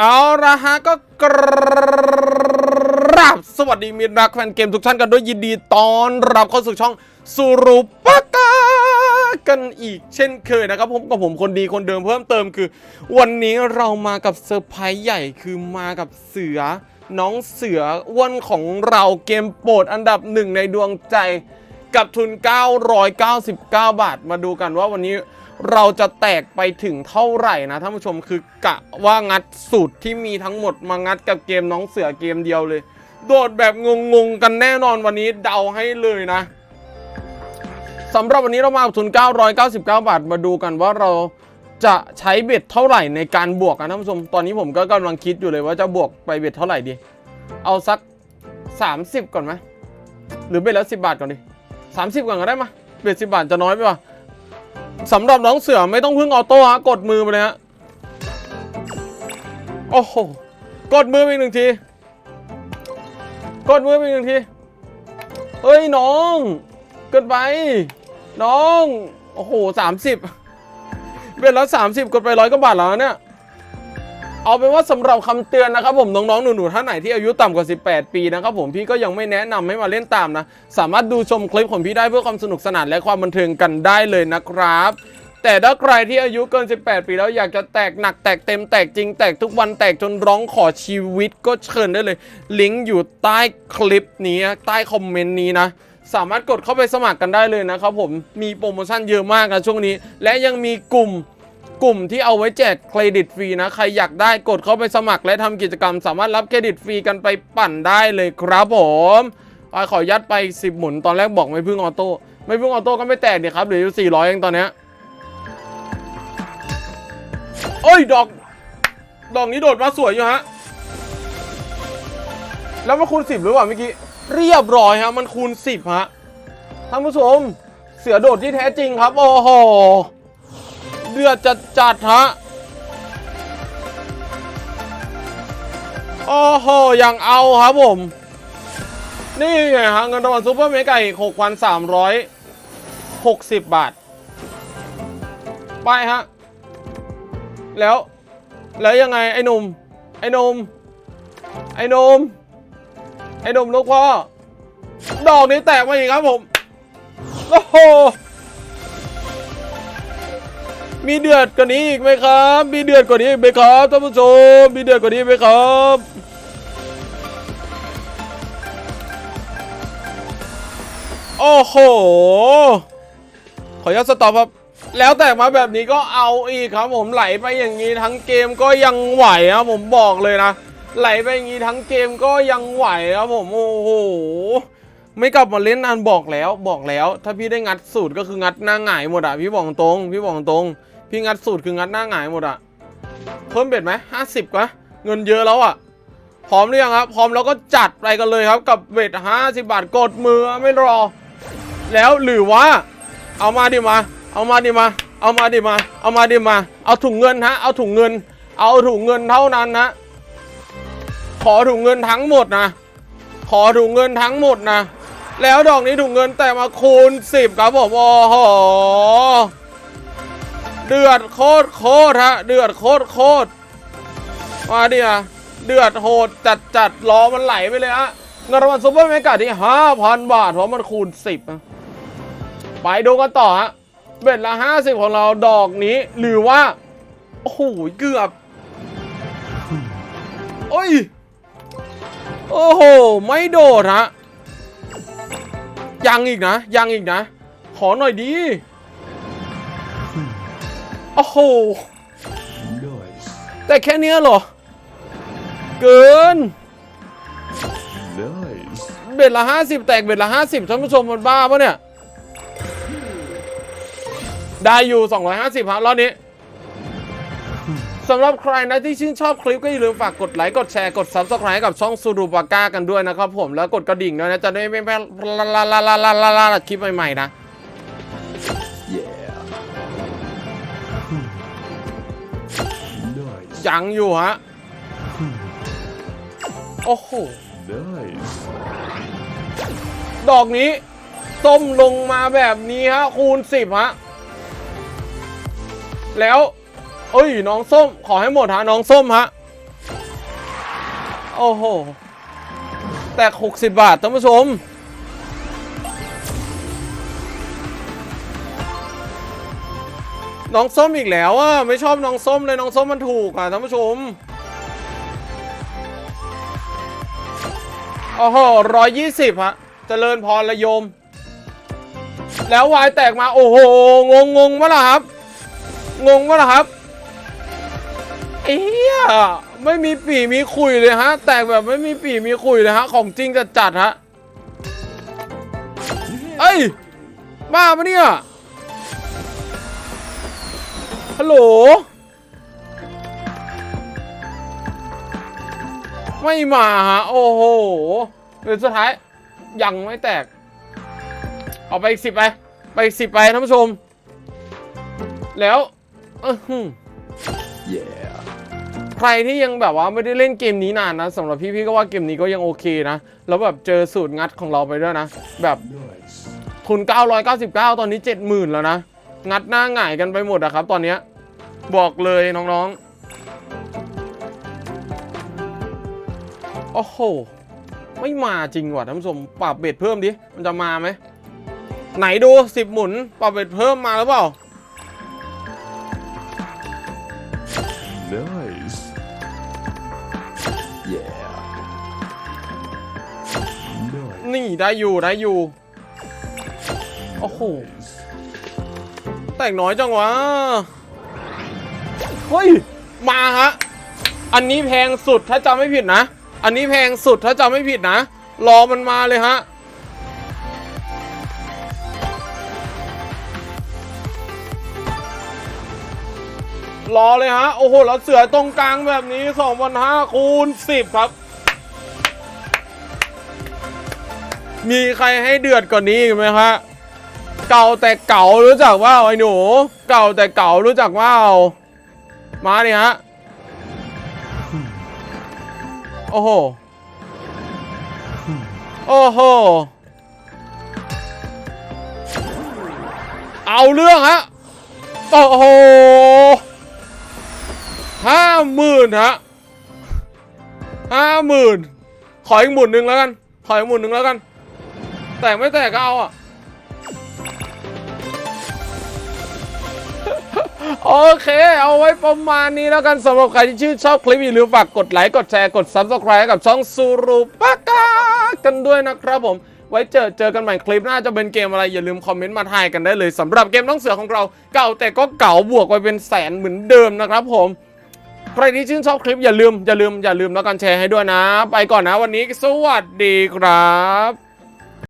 เอาละฮะก็กราบสวัสดีมิตรรักแฟนเกมทุกท่านกันด้วยยินดีตอนรับเข้าสู่ช่องสุรุปกากันอีกเช่นเคยนะครับผมกับผมคนดีคนเดิมเพิ่มเติมคือ วันนี้เรามากับเซอร์ไพรส์ใหญ่คือมากับเสือ น้องเสืออ้วนของเราเกมโปรดอันดับหนึ่งในดวงใจกับทุน 999 บาท มาดูกันว่าวันนี้ เราจะแตกไปถึงเท่าไหร่นะท่านผู้ชมคือกะว่างัดสูตรที่มีทั้งหมดมางัดกับเกมน้องเสือเกมเดียวเลย โดดแบบงงๆกันแน่นอนวันนี้เดาให้เลยนะสำหรับวันนี้เรามาทุน 999 บาทมาดูกันว่าเราจะใช้เบ็ดเท่าไหร่ในการบวกกันท่านผู้ชม ตอนนี้ผมก็กำลังคิดอยู่เลยว่าจะบวกไปเบ็ดเท่าไหร่ดี เอาสัก 30 ก่อนไหมหรือเบ็ดละ10 บาทก่อนดิสามสิบก่อนก็ได้มาเบ็ดสิบบาทจะน้อยไปป่ะ สำหรับน้องเสือไม่ต้องพึ่งออโต้ฮะกดมือไปเลยฮะโอ้โหกดมือไปอีกหนึ่งทีกดมือไปอีกหนึ่งทีเฮ้ยน้องเกินไป น้อง โอ้โหสามสิบเบ็ดละสามสิบกดไปร้อยกว่าบาทแล้วเนี่ย เอาเป็นว่าสำหรับคำเตือนนะครับผมน้องๆหนูๆท่านไหนที่อายุต่ำกว่า 18 ปีนะครับผมพี่ก็ยังไม่แนะนำให้มาเล่นตามนะ สามารถดูชมคลิปของพี่ได้เพื่อความสนุกสนานและความบันเทิงกันได้เลยนะครับแต่ถ้าใครที่อายุเกิน 18 ปีแล้วอยากจะแตกหนักแตกเต็มแตกจริงแตกทุกวันแตกจนร้องขอชีวิตก็เชิญได้เลย ลิงก์อยู่ใต้คลิปนี้ใต้คอมเมนต์นี้นะ สามารถกดเข้าไปสมัครกันได้เลยนะครับผมมีโปรโมชั่นเยอะมากนะช่วงนี้ และยังมีกลุ่ม กลุ่มที่เอาไว้แจกเครดิตฟรีนะ ใครอยากได้กดเข้าไปสมัครและทำกิจกรรม สามารถรับเครดิตฟรีกันไปปั่นได้เลยครับผมขอยัดไป 10 หมุนตอนแรกบอกไม่พึ่งออโต้ไม่พึ่งออโต้ก็ไม่แตกเดี๋ยครับเหลืออยู่ 400 เองตอนเนี้ยโอ้ยดอก ดอกนี้โดดมาสวยอยู่ฮะ แล้วมันคูณ 10 หรือเปล่าเมื่อกี้ เรียบร้อยฮะ มันคูณ 10 ฮะท่านผู้ชมเสือโดดที่แท้จริงครับ โอ้โห เดือดจัดจัดฮะ โอ้โห ยังเอาครับผม นี่ไงฮะเงินรางวัลซูเปอร์เมกาอีก6,360บาท ไปฮะ แล้ว แล้วยังไง ไอ้หนุ่ม ไอ้หนุ่ม ไอ้หนุ่ม ไอ้หนุ่มลูกพ่อ ดอกนี้แตกมาอีกครับผม โอ้โห มีเดือดกว่านี้อีกไหมครับ มีเดือดกว่านี้อีกไหมครับท่านผู้ชม มีเดือดกว่านี้ไหมครับโอ้โห ขออนุญาตสต็อปครับ แล้วแต่มาแบบนี้ก็เอาอีกครับผมไหลไปอย่างนี้ทั้งเกมก็ยังไหวครับผมบอกเลยนะ ไหลไปอย่างนี้ทั้งเกมก็ยังไหวครับผมโอ้โห ไม่กลับมาเล่นนานบอกแล้วบอกแล้ว ถ้าพี่ได้งัดสูตรก็คืองัดหน้าหงายหมดอะพี่บอกตรง พี่บอกตรง พี่งัดสูตรคืองัดหน้าหงายหมดอะเพิ่มเบ็ดไหมห้าสิบว่าเงินเยอะแล้วอะพร้อมหรือยังครับ พร้อมแล้วก็จัดไปกันเลยครับ กับเบ็ดห้าสิบบาทกดมือไม่รอ แล้วหรือว่า เอามาดิมา เอามาดิมา เอามาดิมา เอามาดิมา เอาถุงเงินฮะ เอาถุงเงิน เอาถุงเงินเท่านั้นนะขอถุงเงินทั้งหมดนะ ขอถุงเงินทั้งหมดนะ แล้วดอกนี้ถุงเงินแต่มาคูณสิบครับผมโอ้โห เดือดโคตรโคตรฮะเดือดโคตรโคตรมาดิอะเดือดโหดจัดจัดรอมันไหลไปเลยฮะเงินรางวัลซุปเปอร์เมกาที่ห้าพันบาทเพราะมันคูณสิบะไปดูกันต่อฮะเบ็ดละห้าสิบของเราดอกนี้ หรือว่า โอ้โห เกือบ โอ้ย โอ้โห ไม่โดดฮะยังอีกนะ ยังอีกนะ ขอหน่อยดี โอ้โห แต่แค่เนี้ยเหรอ เกิน เบ็ดละห้าสิบแตกเบ็ดละห้าสิบท่านผู้ชมมันบ้าปะเนี่ย ได้อยู่ 250ฮะรอบนี้สำหรับใครนะที่ชื่นชอบคลิปก็อย่าลืมฝากกดไลค์ กดแชร์ กด Subscribe กับช่องซูรูปาก้ากันด้วยนะครับผมแล้วกดกระดิ่งด้วยนะ จะได้ไม่พลาดคลิปใหม่ ๆ นะ ยังอยู่ฮะ โอ้โหดอกนี้ส้มลงมาแบบนี้ฮะ คูณสิบฮะ แล้ว เอ้ย น้องส้ม ขอให้หมดฮะ น้องส้มฮะ โอ้โห แตก60บาทท่านผู้ชม น้องส้มอีกแล้วอะไม่ชอบน้องส้มเลยน้องส้มมันถูกอะท่านผู้ชมโอ้โหร้อยยี่สิบฮะเจริญพรละยม แล้ววายแตกมาโอ้โห งงงงวะล่ะครับ งงวะล่ะครับเอียไม่มีปีมีคุยเลยฮะ แตกแบบไม่มีปีมีคุยเลยฮะ ของจริงจัดจัดฮะ เอ้ย บ้าปะเนี่ย ฮัลโหล ไม่มาฮะ โอ้โหเดือนสุดท้าย ยังไม่แตก เอาไปอีกสิบไป ไปอีกสิบไปท่านผู้ชม แล้วอื้อหือ Yeah. ใครที่ยังแบบว่าไม่ได้เล่นเกมนี้นานนะสำหรับพี่ๆก็ว่าเกมนี้ก็ยังโอเคนะ แล้วแบบเจอสูตรงัดของเราไปด้วยนะ แบบ Nice. ทุน999 ตอนนี้ 70,000 แล้วนะ งัดหน้าหงายกันไปหมดอะครับ ตอนเนี้ยบอกเลยน้องๆ โอ้โห ไม่มาจริงว่ะท่านผู้ชมปรับเบ็ดเพิ่มดิ มันจะมาไหม ไหนดู10หมุน ปรับเบ็ดเพิ่มมาหรือเปล่า Nice. Yeah. Nice. นี่ได้อยู่ได้อยู่ โอ้โห Nice. แตกน้อยจังวะ เฮ้ย มาฮะ อันนี้แพงสุดถ้าจำไม่ผิดนะ อันนี้แพงสุดถ้าจำไม่ผิดนะ รอมันมาเลยฮะ รอเลยฮะ โอ้โหแล้วเสือตรงกลางแบบนี้2,500คูณ10 ครับ มีใครให้เดือดกว่านี้ไหมฮะ เก่าแต่เก่ารู้จักว่าไอ้หนู เก่าแต่เก่ารู้จักว่ามาดิฮะโอ้โหโอ้โหเอาเรื่องฮะโอ้โหห้าหมื่นฮะห้าหมื่นขออีกหมุนหนึ่งแล้วกัน ขออีกหมุนหนึ่งแล้วกัน แตกไม่แตกก็เอาอะ โอเค เอาไว้ประมาณนี้แล้วกันสำหรับใครที่ชื่นชอบคลิปอย่าลืมฝากกดไลค์ กดแชร์ กด Subscribe กับช่องซูรุปากากันด้วยนะครับผม ไว้เจอเจอกันใหม่คลิปหน้าจะเป็นเกมอะไร อย่าลืมคอมเมนต์มาทายกันได้เลยสำหรับเกมน้องเสือของเราเก่าแต่ก็เก่าบวกไปเป็นแสนเหมือนเดิมนะครับผมใครที่ชื่นชอบคลิปอย่าลืมอย่าลืมอย่าลืมแล้วกันแชร์ให้ด้วยนะ ไปก่อนนะวันนี้สวัสดีครับ